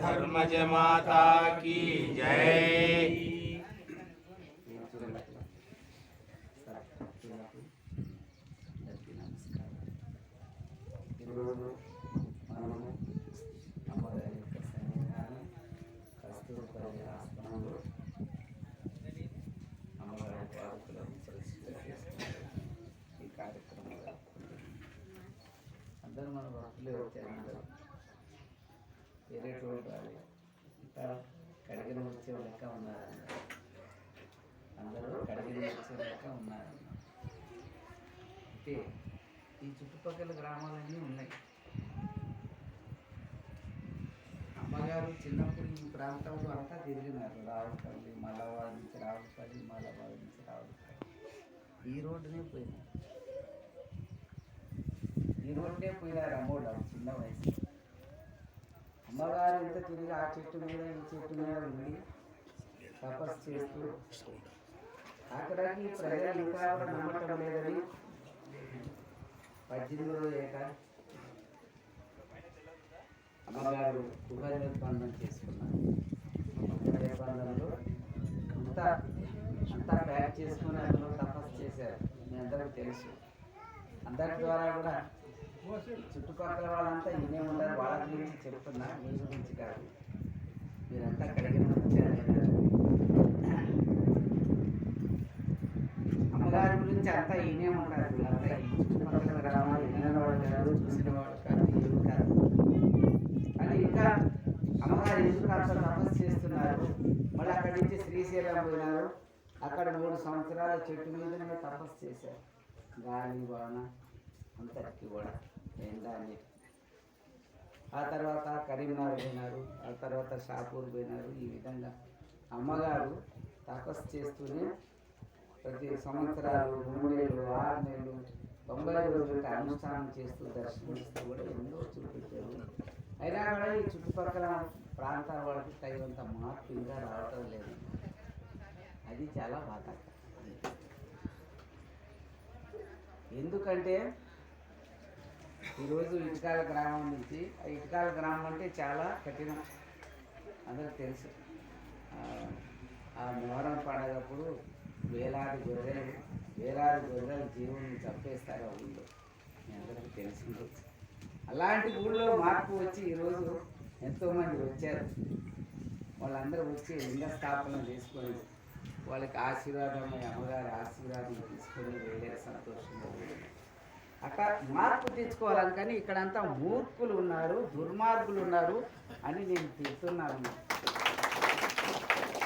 धर्मज माता की जय ఈరోజు మనము అమ్మగారి యొక్క సన్నిధానం కస్తూర్పల్లి ఆశ్రమంలో అమ్మగారి పార్కులను ప్రతిష్ఠ చేస్తున్నారు ఈ కార్యక్రమంలో అందరూ మన భక్తులే వచ్చారు అందరూ వేరేటువంటి వాళ్ళు ఇంకా కడిగిన వచ్చే లెక్క ఉన్నారు అందరూ కడిగిన వచ్చే లెక్క ఉన్నారన్న. అయితే ఈ చుట్టుపక్కల గ్రామాలన్నీ ఉన్నాయి. అమ్మగారు చిన్నప్పుడు ఈ ప్రాంతంలో అంతా తిరిగినారు. రావుపల్లి మలబాద్ నుంచి రావుపల్లి మలబాద్ నుంచి రావుపల్లి. ఈ రోడ్డునే పోయినారు. ఈ రోడ్డే పోయినారు అమ్మోడు చిన్న వయసు అమ్మగారు ఎంత తిరిగి ఆ చెట్టు మీద ఈ చెట్టు మీద ఉండి తపస్సు చేస్తూ అక్కడికి ప్రజలు ఇంకా నమ్మటం లేదని పద్దెనిమిదో ఏట అమ్మగారు ఉభయ నిర్బంధం చేసుకున్నారు. ఉభయ అంతా అంతా ప్యాక్ చేసుకుని అందులో తపస్సు చేశారు. మీ అందరికీ తెలుసు. అందరి ద్వారా కూడా చుట్టుపక్కల వాళ్ళంతా ఇన్నే ఉన్నారు. వాళ్ళ గురించి చెప్తున్నా మీ గురించి కాదు. మీరంతా కడిగిన అమ్మగారి గురించి అంతా ఈయనే ఉంటారు వీళ్ళంతా ఈ చుట్టుపక్కల గ్రామాలు వినిన వాళ్ళు కాదు చూసిన వాళ్ళు కాదు ఏమి కాదు. కానీ ఇంకా అమ్మగారు ఎందుకు అంత తపస్సు చేస్తున్నారు? మళ్ళీ అక్కడి నుంచి శ్రీశైలం పోయినారు. అక్కడ మూడు సంవత్సరాల చెట్టు మీదనే తపస్సు చేశారు. గాలి వాన అంతటికి కూడా. ఎండ అని ఆ తర్వాత కరీంనగర్ పోయినారు ఆ తర్వాత షాపూర్ పోయినారు. ఈ విధంగా అమ్మగారు తపస్సు చేస్తూనే ప్రతి సంవత్సరాలు మూడేళ్ళు ఆరు నెలలు తొంభై రోజులకి అనుష్ఠానం చేస్తూ దర్శనమిస్తూ కూడా ఎన్నో చూపించారు. అయినా కూడా ఈ చుట్టుపక్కల ప్రాంతాల వాళ్ళకి తగినంత మార్పు ఇంకా రావటం లేదు. అది చాలా బాధ ఎందుకంటే ఈరోజు ఇటుకాల గ్రామం నుంచి ఆ ఇటుకాల గ్రామం అంటే చాలా కఠినం. అందరికి తెలుసు. ఆ, మొహరం పండగప్పుడు వేలాది గొర్రెలు వేలాది గొర్రెలు జీవుని చంపేస్తారు ఆ ఊళ్ళో. మీ అందరికీ తెలిసి అలాంటి ఊళ్ళో మార్పు వచ్చి ఈరోజు ఎంతోమంది వచ్చారు. వాళ్ళందరూ వచ్చి లింగ స్థాపన చేసుకొని వాళ్ళకి ఆశీర్వాదం అమ్మగారి ఆశీర్వాదం తీసుకొని వెళ్ళే సంతోషంగా. అక్కడ మార్పు తెచ్చుకోవాలని కానీ ఇక్కడంతా మూర్ఖులు ఉన్నారు దుర్మార్గులు ఉన్నారు అని నేను తిడుతున్నాను.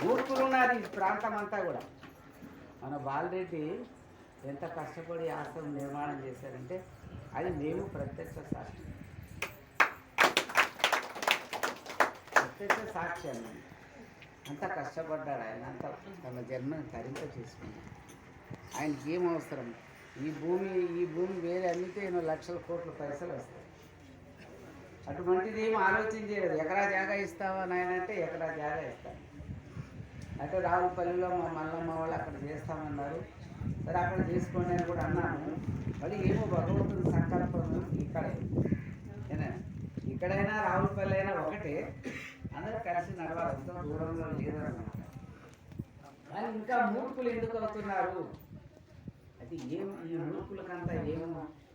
మూర్ఖులు ఉన్నారు ఈ ప్రాంతం అంతా కూడా. మన బాలరెడ్డి ఎంత కష్టపడి ఆశ్రమం నిర్మాణం చేశారంటే అది మేము ప్రత్యక్ష సాక్షి. ప్రత్యక్ష సాక్షి అన్నమాట అంత కష్టపడ్డాడు ఆయన అంత తన జన్మని తరింప చేసుకున్నాడు. ఆయనకి ఏం అవసరం? ఈ భూమి ఈ భూమి వేరే అమ్మితే ఎన్నో లక్షల కోట్ల పైసలు వస్తాయి. అటువంటిది ఏమి ఆలోచన చేయలేదు. ఎకరా జాగా ఇస్తావా నాయనంటే ఎకరా జాగా ఇస్తాను. అంటే రావులపల్లిలో మా మల్లమ్మ వాళ్ళు అక్కడ చేస్తామన్నారు. సరే అక్కడ చేసుకోండి అని కూడా అన్నాను. మళ్ళీ ఏమో భగవంతుని సంకల్పం ఇక్కడే. ఏనా? ఇక్కడైనా రావులపల్లి అయినా ఒకటే. అందరూ కలిసి నడవాలి. దూరంలో లేదన్నమాట. కానీ ఇంకా మూర్ఖులు ఎందుకు అవుతున్నారు? అయితే ఏం ఈ మూర్ఖులకంతా ఏం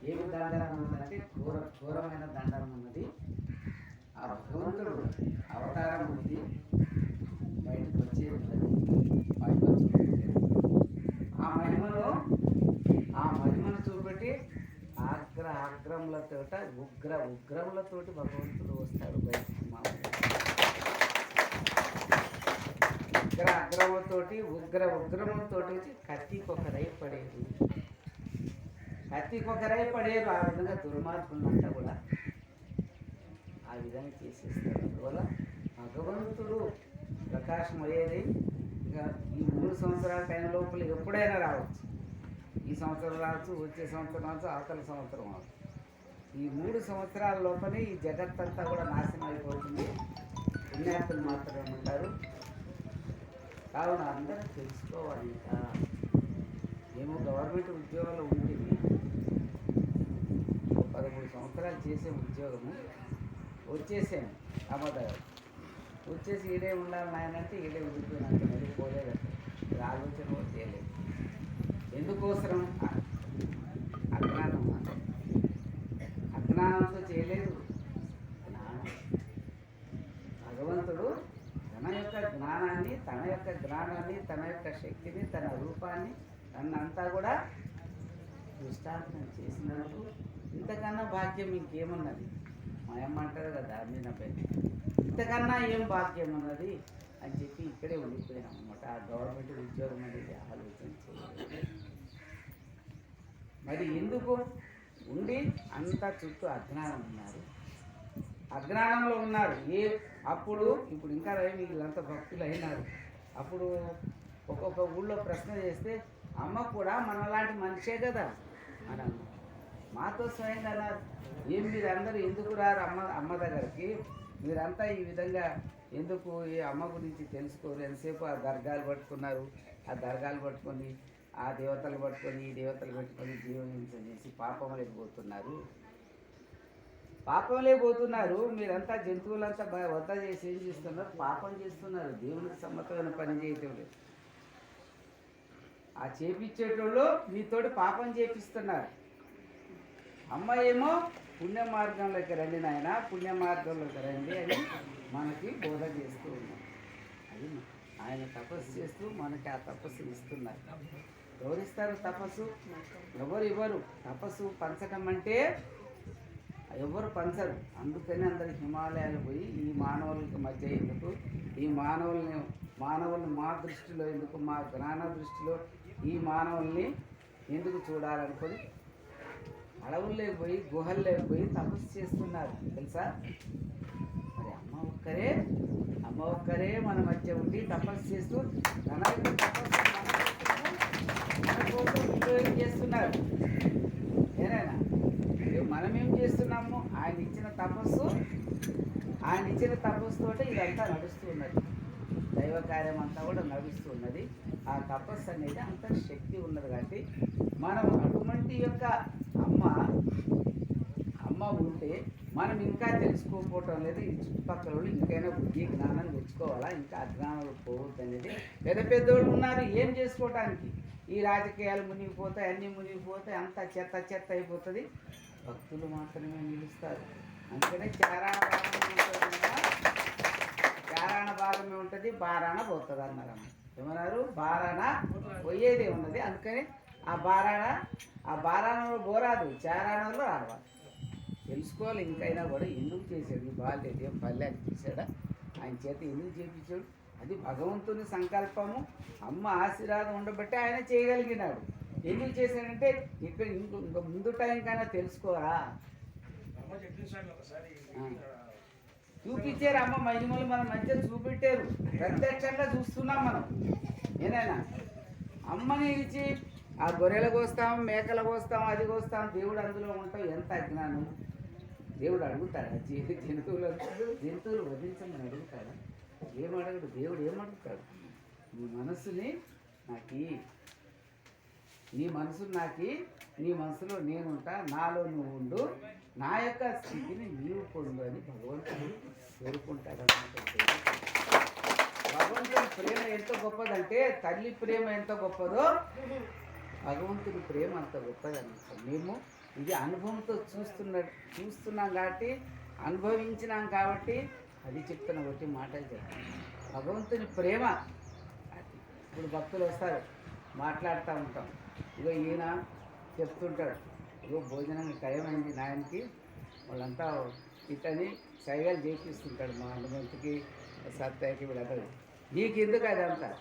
ఏమి దండనం ఉందంటే ఘోర ఘోరమైన దండనం ఉన్నది. ఆ భగవంతుడు అవతారం ఉంది. బయటకు వచ్చే ఆ మహిమలో ఆ మహిమను చూపెట్టి ఆగ్ర ఆగ్రములతోట ఉగ్ర ఉగ్రములతోటి భగవంతుడు వస్తాడు బయటకు మామూలుగా కోపంతోటి ఉగ్ర ఉగ్రమంతో వచ్చి కత్తికి ఒక రై పడేది కత్తికి ఒక రై పడేది ఆ విధంగా దుర్మార్గులంతా కూడా ఆ విధంగా చేసేస్తారు. అందువల్ల భగవంతుడు ప్రకాశం అయ్యేది ఇంకా ఈ మూడు సంవత్సరాల టైం లోపల ఎప్పుడైనా రావచ్చు. ఈ సంవత్సరం రావచ్చు వచ్చే సంవత్సరం రావచ్చు అవతల సంవత్సరం రావచ్చు. ఈ మూడు సంవత్సరాల లోపలే ఈ జగత్తంతా కూడా నాశనం అయిపోతుంది. పుణ్యాత్తులు మాత్రమే ఉంటారు కావున అందరూ తెలుసుకోవాలి. ఇంకా మేము గవర్నమెంట్ ఉద్యోగాలు ఉండి పదమూడు సంవత్సరాలు చేసే ఉద్యోగము. వచ్చేసాము అమ్మదగారు వచ్చేసి ఈడే ఉండాలి నాయన అంటే ఈడే ఉండిపోయినాక మరి పోలేదు ఆలోచన కూడా చేయలేదు ఎందుకోసరం అ- అజ్ఞానం అంటే అజ్ఞానంతో చేయలేదు జ్ఞానం భగవంతుడు తన యొక్క జ్ఞానాన్ని తన యొక్క జ్ఞానాన్ని తన యొక్క శక్తిని తన రూపాన్ని తనంతా కూడా దృష్టాంతం చేసినందుకు ఇంతకన్నా భాగ్యం ఇంకేమున్నది? మా కదా అమ్మిన ఇంతకన్నా ఏం భాగ్యం ఉన్నది? అని చెప్పి ఇక్కడే ఉండిపోయినాం అనమాట ఆ గవర్నమెంట్ ఉద్యోగం అనేది ఆలోచన మరి ఎందుకు? ఉండి అంతా చుట్టూ అజ్ఞానం ఉన్నారు. అజ్ఞానంలో ఉన్నారు. ఏ అప్పుడు ఇప్పుడు ఇంకా ఏమి వీళ్ళంతా భక్తులు అయినారు అప్పుడు ఒక్కొక్క ఊళ్ళో ప్రశ్న చేస్తే అమ్మ కూడా మనలాంటి మనిషే కదా అని మాతో స్వయంగా అన్నారు ఏం మీరందరూ ఎందుకు రారు అమ్మ అమ్మ దగ్గరికి? మీరంతా ఈ విధంగా ఎందుకు ఈ అమ్మ గురించి తెలుసుకోరు? ఎంతసేపు ఆ దర్గాలు పట్టుకున్నారు? ఆ దర్గాలు పట్టుకొని ఆ దేవతలు పట్టుకొని ఈ దేవతలు పట్టుకొని జీవనం చేసి పాపం పోతున్నారు. పాపంలే పోతున్నారు. మీరంతా జంతువులంతా బాగా వద్ద చేసి ఏం చేస్తున్నారు? పాపం చేస్తున్నారు. దేవునికి సమ్మతమైన పని చేయటం లేదు. ఆ చేపించేటోళ్ళు మీతోటి పాపం చేపిస్తున్నారు. అమ్మ ఏమో పుణ్య మార్గంలోకి రండి నాయన పుణ్య మార్గంలోకి రండి అని మనకి బోధ చేస్తూ ఉన్నారు. అది ఆయన తపస్సు చేస్తూ మనకి ఆ తపస్సు ఇస్తున్నారు. ఎవరిస్తారు తపస్సు? ఎవరు ఇవ్వరు? తపస్సు పంచడం అంటే ఎవరు పంచరు. అందుకని అందరు హిమాలయాలు పోయి ఈ మానవులకి మధ్య ఎందుకు? ఈ మానవుల్ని మానవుల్ని మా దృష్టిలో ఎందుకు మా జ్ఞాన దృష్టిలో ఈ మానవుల్ని ఎందుకు చూడాలనుకొని అడవుల్లోకి పోయి గుహల్లోకి పోయి తపస్సు చేస్తున్నారు. తెలుసా? మరి అమ్మ ఒక్కరే అమ్మ ఒక్కరే మన మధ్య ఉండి తపస్సు చేస్తూ తన తపస్సు మన కోసం చేస్తున్నారు. ఏనాయనా మనం ఏం చేస్తున్నాము? ఆయన ఇచ్చిన తపస్సు ఆయన ఇచ్చిన తపస్సుతో ఇదంతా నడుస్తూ ఉన్నది. దైవ కార్యం అంతా కూడా నడుస్తున్నది. ఆ తపస్సు అనేది అంత శక్తి ఉన్నది కాబట్టి మనం అటువంటి యొక్క అమ్మ అమ్మ ఉంటే మనం ఇంకా తెలుసుకోకపోవటం లేదు. ఈ చుట్టుపక్కల వాళ్ళు ఇంకైనా బుద్ధి జ్ఞానం తెచ్చుకోవాలా? ఇంకా అజ్ఞానంలో పోవద్దు అనేది పెద్ద పెద్దోళ్ళు ఉన్నారు. ఏం చేసుకోవటానికి? ఈ రాజకీయాలు మునిగిపోతాయి అన్నీ మునిగిపోతాయి అంతా చెత్త చెత్త అయిపోతుంది. భక్తులు మాత్రమే నిలుస్తారు. అందుకనే చాలా చారాణ భాగమే ఉంటుంది బారాన పోతుంది అన్నారు ఏమన్నారు? బారాన పోయేదే ఉన్నది. అందుకని ఆ బారాన ఆ బారాణంలో పోరాదు చారాణంలో రావాలి తెలుసుకోవాలి ఇంకైనా కూడా ఎందుకు చేశాడు? ఈ బాగాలేదు ఏం పల్లె చేశాడా ఆయన చేత ఎందుకు చేయించాడు అది భగవంతుని సంకల్పము. అమ్మ ఆశీర్వాదం ఉండబట్టి ఆయన చేయగలిగినాడు. ఎందుకు చేశాడంటే ఇక్కడ ఇంకో ఇంకా ముందు టైం కన్నా తెలుసుకోరా. చూపించారు అమ్మ మహిమలు మన మధ్య చూపెట్టారు. ప్రత్యక్షంగా చూస్తున్నాం మనం. ఏదైనా? అమ్మని ఇచ్చి ఆ గొర్రెలు కోస్తాం మేకలు కోస్తాం అది కోస్తాం దేవుడు అందులో ఉంటాం ఎంత అజ్ఞానం? దేవుడు అడుగుతాడా? జీ- జంతువులు జంతువులు వదిలించమని అడుగుతాడా? ఏం అడగడు? దేవుడు ఏం అడుగుతాడు? నీ మనస్సుని నాకు నీ మనసుని నాకు నీ మనసులో నేనుంటా నాలో నువ్వు ఉండు నా యొక్క స్థితిని నీవు పొందు అని భగవంతుడు కోరుకుంటాడు భగవంతుని ప్రేమ ఎంత గొప్పదంటే తల్లి ప్రేమ ఎంత గొప్పదో భగవంతుని ప్రేమ అంత గొప్పదన్నమాట. మేము ఇది అనుభవంతో చూస్తున్న చూస్తున్నాం కాబట్టి అనుభవించినాం కాబట్టి అది చెప్తున్న ఒకటి మాటలు చెప్తాను భగవంతుని ప్రేమ ఇప్పుడు భక్తులు వస్తారు మాట్లాడుతూ ఉంటాం. ఇగో ఈయన చెప్తుంటాడు ఇగో భోజనం టైం నాయనకి. వాళ్ళంతా ఇతని సైగలు చేపిస్తుంటాడు మా హనుమంతుకి సత్యకి వీళ్ళందరూ. నీకు ఎందుకు అదంతా?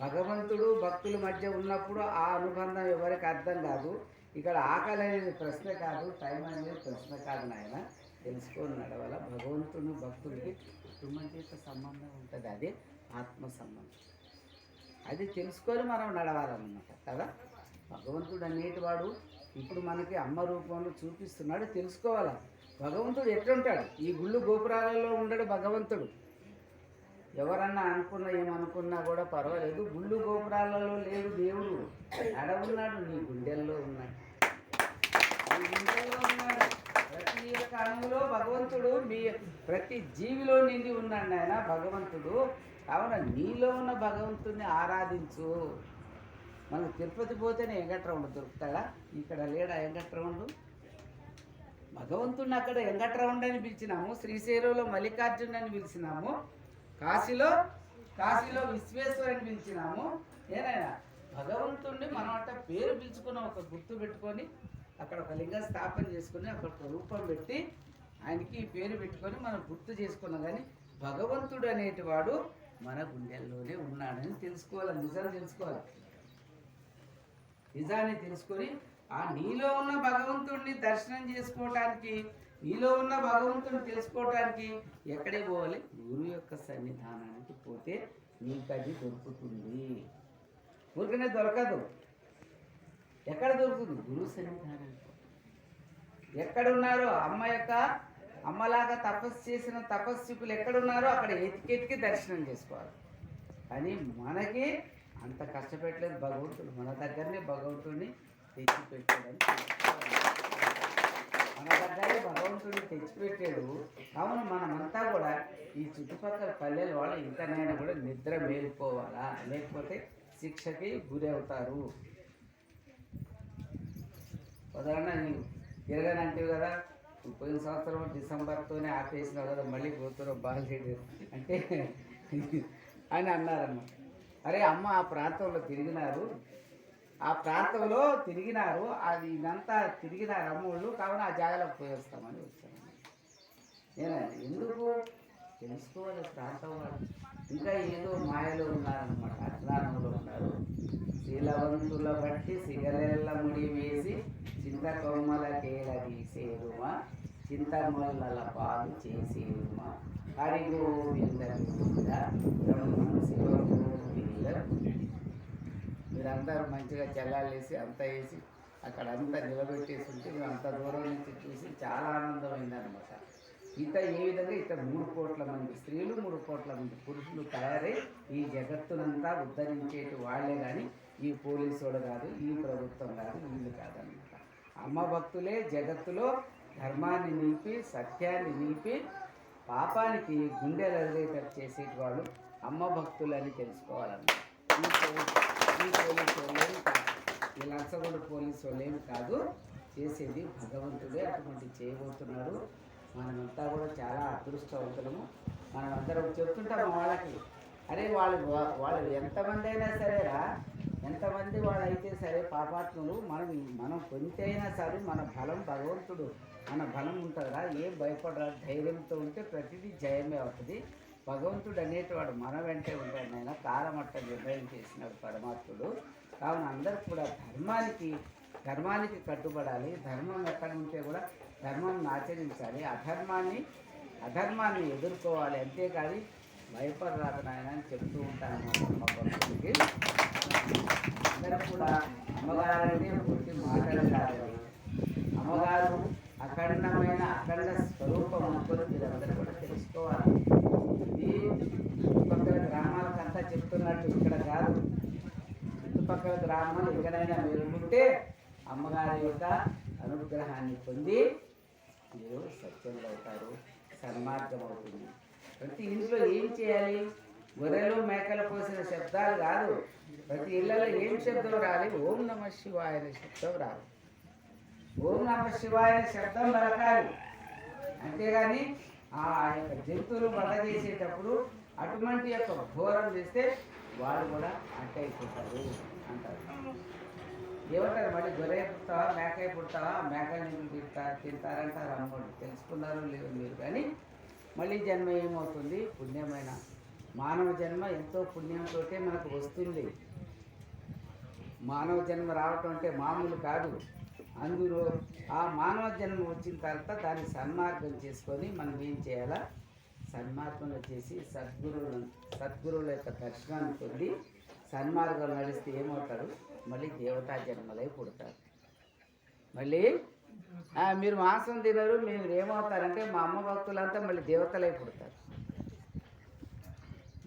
భగవంతుడు భక్తుల మధ్య ఉన్నప్పుడు ఆ అనుబంధం ఎవరికి అర్థం కాదు. ఇక్కడ ఆకలి అనేది ప్రశ్న కాదు టైం అనేది ప్రశ్న కాదు నాయన. తెలుసుకొని నడవాల. భగవంతుని భక్తుడికి కుటుంబం చేత సంబంధం ఉంటుంది అది ఆత్మ సంబంధం. అది తెలుసుకొని మనం నడవాలన్నమాట కదా? భగవంతుడు అనేటివాడు ఇప్పుడు మనకి అమ్మ రూపంలో చూపిస్తున్నాడు తెలుసుకోవాలి? భగవంతుడు ఎట్లుంటాడు? ఈ గుళ్ళు గోపురాలలో ఉండడు భగవంతుడు. ఎవరన్నా అనుకున్నా ఏమనుకున్నా కూడా పర్వాలేదు. గుళ్ళు గోపురాలలో లేడు దేవుడు. అడవున్నాడు నీ గుండెల్లో ఉన్నాడు. నీ గుండెల్లో ఉన్నాడు. ప్రతి ఒక్క అణువులో భగవంతుడు మీ ప్రతి జీవిలో నిండి ఉన్నాడు ఆయన భగవంతుడు. కావున నీలో ఉన్న భగవంతుడిని ఆరాధించు. మనకు తిరుపతి పోతేనే వెంకట్రౌండ్ దొరుకుతాడా? ఇక్కడ లేడా వెంకట్రౌండ్ భగవంతుడిని అక్కడ వెంకట్రౌండ్ అని పిలిచినాము శ్రీశైలంలో మల్లికార్జున్ అని పిలిచినాము కాశీలో కాశీలో విశ్వేశ్వరుని పిలిచినాము. ఏనైనా భగవంతుడిని మనం అట్ట పేరు పిలుచుకుని ఒక గుర్తు పెట్టుకొని అక్కడ ఒక లింగ స్థాపన చేసుకుని అక్కడ ఒక రూపం పెట్టి ఆయనకి ఈ పేరు పెట్టుకొని మనం గుర్తు చేసుకున్నాం. కానీ భగవంతుడు అనేటి వాడు మన గుండెల్లోనే ఉన్నాడని తెలుసుకోవాలి నిజం తెలుసుకోవాలి. నిజాన్ని తెలుసుకొని ఆ నీలో ఉన్న భగవంతుడిని దర్శనం చేసుకోవటానికి నీలో ఉన్న భగవంతుడిని తెలుసుకోవటానికి ఎక్కడే పోవాలి? గురువు యొక్క సన్నిధానానికి పోతే నీకు అది దొరుకుతుంది. ఊరికనే దొరకదు. ఎక్కడ దొరుకుతుంది? గురువు సన్నిధానానికి ఎక్కడున్నారో? అమ్మ యొక్క అమ్మలాగా తపస్సు చేసిన తపస్సుకులు ఎక్కడున్నారో అక్కడ ఎతికెతికి దర్శనం చేసుకోవాలి. కానీ మనకి అంత కష్టపెట్టలేదు భగవంతుడు మన దగ్గరనే భగవంతుడిని తెచ్చిపెట్టాడని మన దగ్గరే భగవంతుడిని తెచ్చిపెట్టాడు. కావున మనమంతా కూడా ఈ చుట్టుపక్కల పల్లెల వాళ్ళు ఇంతనైనా కూడా నిద్ర మేలుకోవాలా? లేకపోతే శిక్షకి గురి అవుతారు. ఉదాహరణ నీవు తిరగనంటివి కదా పోయిన సంవత్సరం డిసెంబర్తోనే ఆపేసినావు కదా మళ్ళీ పోతున్నావు బాగాలేదు అంటే అని అన్నారన్నమాట. అరే అమ్మ ఆ ప్రాంతంలో తిరిగినారు. ఆ ప్రాంతంలో తిరిగినారు. అది ఇదంతా తిరిగినారు అమ్మోళ్ళు. కావున ఆ జాగాలకు పోయేస్తామని వచ్చాను నేను ఎందుకు? తెలుసుకోవాలి ప్రాంతం వాళ్ళు. ఇంకా ఏదో మాయలో ఉన్నారనమాట అజ్ఞానంలో ఉన్నారు. శీలవంతుల బట్టి సిగలెల్ల ముడి వేసి చింత కొమ్మల కేల తీసేరుమా చింతమల్లల పాలు చేసేరుమా హరిగోవింద మీరందరూ మంచిగా చల్లాలేసి అంతా వేసి అక్కడ అంతా నిలబెట్టేసి ఉంటే మేము అంత దూరం నుంచి చూసి చాలా ఆనందమైందనమాట ఇత ఏ విధంగా ఇత మూడు కోట్ల మంది స్త్రీలు మూడు కోట్ల మంది పురుషులు తయారై ఈ జగత్తునంతా ఉద్ధరించేటి వాళ్ళే కానీ ఈ పోలీసుడు కాదు ఈ ప్రభుత్వం కాదు వీళ్ళు కాదనమాట అమ్మ భక్తులే జగత్తులో ధర్మాన్ని నిలిపి సత్యాన్ని నిలిపి పాపానికి గుండెలు అదిరేటట్టు చేసేటి వాళ్ళు అమ్మ భక్తులని తెలుసుకోవాలన్నమాట. ఈ పోలీసు ఈ పోలీసు వాళ్ళేమి కాదు. ఈ లంచగొండ పోలీసు వాళ్ళేమి కాదు. చేసేది భగవంతుడే అటువంటి చేయబోతున్నాడు. మనమంతా కూడా చాలా అదృష్టవంతులము. మనమందరం చెప్తుంటాము వాళ్ళకి అరే వాళ్ళు వాళ్ళు ఎంతమంది అయినా సరేరా ఎంతమంది వాళ్ళు అయితే సరే పాపాత్ములు మనం మనం కొంత అయినా సరే మన బలం భగవంతుడు. మన బలం ఉంటుందా ఏం భయపడరా? ధైర్యంతో ఉంటే ప్రతిదీ జయమే అవుతుంది. భగవంతుడు అనేటివాడు మన వెంటే ఉంటాడు ఆయన కాలమట్ట నిర్ణయం చేసినాడు పరమాత్ముడు. కావున అందరూ కూడా ధర్మానికి ధర్మానికి కట్టుబడాలి. ధర్మం ఎక్కడ ఉంటే కూడా ధర్మం ఆచరించాలి. అధర్మాన్ని అధర్మాన్ని ఎదుర్కోవాలి. అంతేకాని భయపడరాదు నాయన అని చెప్తూ ఉంటాను మా అందరూ కూడా అమ్మగారు అనేది గురించి మాట్లాడతారు. అమ్మగారు అఖండమైన అఖండ స్వరూపం అనుకుని మీరందరూ కూడా తెలుసుకోవాలి. ఇది చుట్టుపక్కల గ్రామాలకంతా చెప్తున్నట్టు ఇక్కడ కాదు. చుట్టుపక్కల గ్రామాలు ఎక్కడైనా మీరు ఉంటే అమ్మగారి యొక్క అనుగ్రహాన్ని పొంది మీరు సత్యంలో అవుతారు సన్మార్గం అవుతుంది. ప్రతి ఇంట్లో ఏం చేయాలి? గొర్రెలు మేకలు పోసిన శబ్దాలు కాదు. ప్రతి ఇళ్ళలో ఏం శబ్దం రాలి? ఓం నమ శివాయ శబ్దం రాదు. ఓం నమ శివాయ శబ్దం బలకాలి అంతేగాని ఆ యొక్క జంతువులు వధ చేసేటప్పుడు అటువంటి యొక్క ఘోరం చేస్తే వాళ్ళు కూడా అట్ట అయిపోతారు అంటారు. ఏమంటారు? మళ్ళీ గొర్రె పుడతావా మేకాయ పుడతావా? మేకాయ నీళ్ళు తింటా తింటారంటారు అమ్మోడు తెలుసుకున్నారు లేదు మీరు కానీ మళ్ళీ జన్మ ఏమవుతుంది? పుణ్యమైన మానవ జన్మ ఎంతో పుణ్యంతో మనకు వస్తుంది. మానవ జన్మ రావటం అంటే మామూలు కాదు. అందులో ఆ మానవ జన్మ వచ్చిన తర్వాత దాన్ని సన్మార్గం చేసుకొని మనం ఏం చేయాలా? సన్మార్గంలో చేసి సద్గురువులను సద్గురువుల యొక్క దర్శనాన్ని పొంది సన్మార్గం నడిస్తే ఏమవుతారు? మళ్ళీ దేవతా జన్మలై పుడతారు. మళ్ళీ మీరు మాంసం తినరు మీరు ఏమవుతారంటే మా అమ్మ భక్తులంతా మళ్ళీ దేవతలై పుడతారు.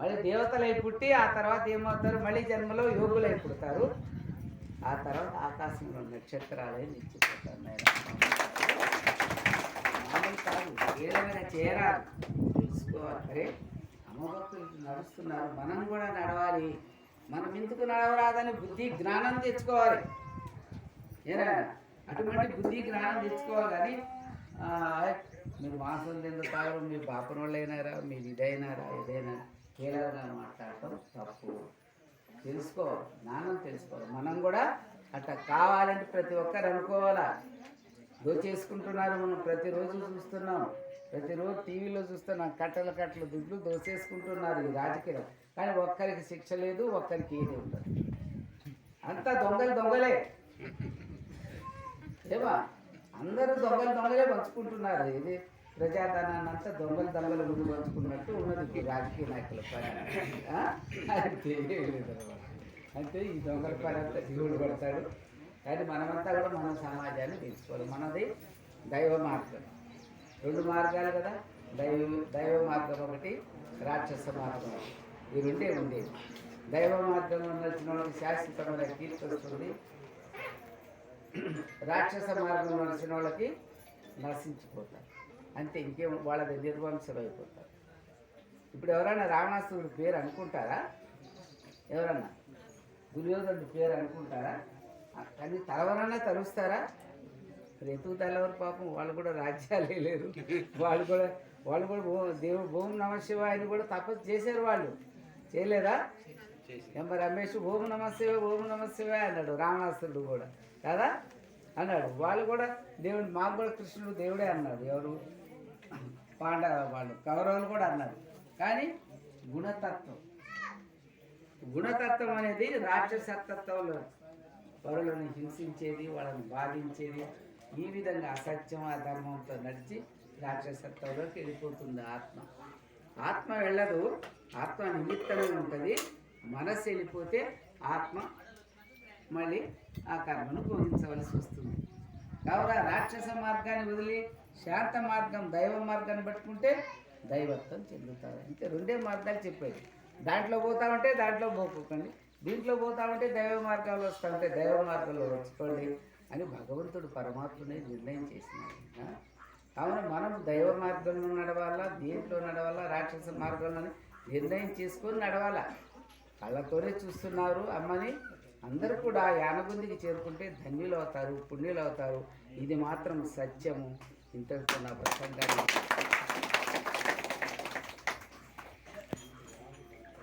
మళ్ళీ దేవతలై పుట్టి ఆ తర్వాత ఏమవుతారు? మళ్ళీ జన్మలో యోగులై పుడతారు. ఆ తర్వాత ఆకాశంలో నక్షత్రాలే నిలిచిపోతారు మామూలు కాదు ఏదైనా చేరాలి. తెలుసుకోవాలి. అరే అమ్మభక్తులు నడుస్తున్నారు. మనం కూడా నడవాలి. మనం ఎందుకు నడవరాదని బుద్ధి జ్ఞానం తెచ్చుకోవాలి. ఏనా? అటువంటి బుద్ధి జ్ఞానం తెచ్చుకోవాలి కానీ మీరు మాంసం తిందుతారు మీరు బాపన వాళ్ళు అయినారా మీరు ఇదైనారా ఏదైనా కీలకంగా మాట్లాడటం తప్పు. తెలుసుకో జ్ఞానం తెలుసుకోవాలి మనం కూడా అట్లా కావాలంటే ప్రతి ఒక్కరు అనుకోవాలా? దోచేసుకుంటున్నారు మనం ప్రతిరోజు చూస్తున్నాం. ప్రతిరోజు టీవీలో చూస్తున్నాం కట్టలు కట్టలు దుడ్లు దోచేసుకుంటున్నారు ఈ రాజకీయం. కానీ ఒక్కరికి శిక్ష లేదు ఒక్కరికి ఏది ఉండదు. అంతా దొంగలు దొంగలే. ఏమా? అందరూ దొంగలు దొంగలే పంచుకుంటున్నారు. ఇది ప్రజాధనాన్ని అంతా దొంగలు దొంగలు ముందు పంచుకున్నట్టు ఉన్నది రాజకీయ నాయకుల పని. అది తెలియలేదు అంటే ఈ దొంగల పని అంతా దేవుడు పడతాడు. కానీ మనమంతా కూడా మన సమాజాన్ని తీసుకోవాలి. మనది దైవ మార్గం. రెండు మార్గాలు కదా? దైవ దైవ మార్గం ఒకటి రాక్షస మార్గం ఈ రెండే ఉండేది దైవ మార్గంలో నడిచిన వాళ్ళకి శాశ్వతమైన కీర్తి వస్తుంది. రాక్షస మార్గంలో నడిచిన వాళ్ళకి నశించిపోతారు. అంతే ఇంకేం వాళ్ళది నిర్వంశం అయిపోతారు. ఇప్పుడు ఎవరైనా రావణాసురుడి పేరు అనుకుంటారా? ఎవరన్నా? దుర్యోధనుడి పేరు అనుకుంటారా? కానీ తలవరన్నా తలుస్తారా? మరి ఎతుకు తెల్లవారు పాపం వాళ్ళు కూడా రాజ్యాలే లేరు. వాళ్ళు కూడా వాళ్ళు కూడా భూ- దేవుడు భూమి నమ శివాయని కూడా తపస్సు చేశారు వాళ్ళు. చేయలేదా? ఎంబ రమేష్ ఓం నమ శివ ఓం నమ శివ అన్నాడు రావణాసురుడు కూడా. కదా? అన్నాడు. వాళ్ళు కూడా దేవుడు మాకు కూడా కృష్ణుడు దేవుడే అన్నాడు. ఎవరు? పాండవ వాళ్ళు కౌరవులు కూడా అన్నారు. కానీ గుణతత్వం. గుణతత్వం అనేది రాక్షసతత్వంలో పరులను హింసించేది వాళ్ళని బాధించేది ఈ విధంగా అసత్యం అధర్మంతో నడిచి రాక్షసత్వంలోకి వెళ్ళిపోతుంది ఆత్మ. ఆత్మ వెళ్ళదు. ఆత్మ నిమిత్తమే ఉంటుంది. మనస్సు వెళ్ళిపోతే ఆత్మ మళ్ళీ ఆ కర్మను భోగించవలసి వస్తుంది. కావున రాక్షస మార్గాన్ని వదిలి శాంత మార్గం దైవ మార్గాన్ని పట్టుకుంటే దైవత్వం చెందుతారు. అంతే రెండే మార్గాలు చెప్పేది దాంట్లో పోతామంటే దాంట్లో పోకోకండి. దీంట్లో పోతామంటే దైవ మార్గాలు వస్తామంటే దైవ మార్గంలో వచ్చుకోండి అని భగవంతుడు పరమాత్మనే నిర్ణయం చేసినాడు. కావున మనం దైవ మార్గంలో నడవాలా దీంట్లో నడవాలా రాక్షస మార్గంలో నిర్ణయం చేసుకొని నడవాలా. కళ్ళతోనే చూస్తున్నారు అమ్మని అందరూ కూడా యానగుందికి చేరుకుంటే ధన్యులు అవుతారు పుణ్యులు అవుతారు ఇది మాత్రం సత్యము. ఇంతటితో నా ప్రసంగాన్ని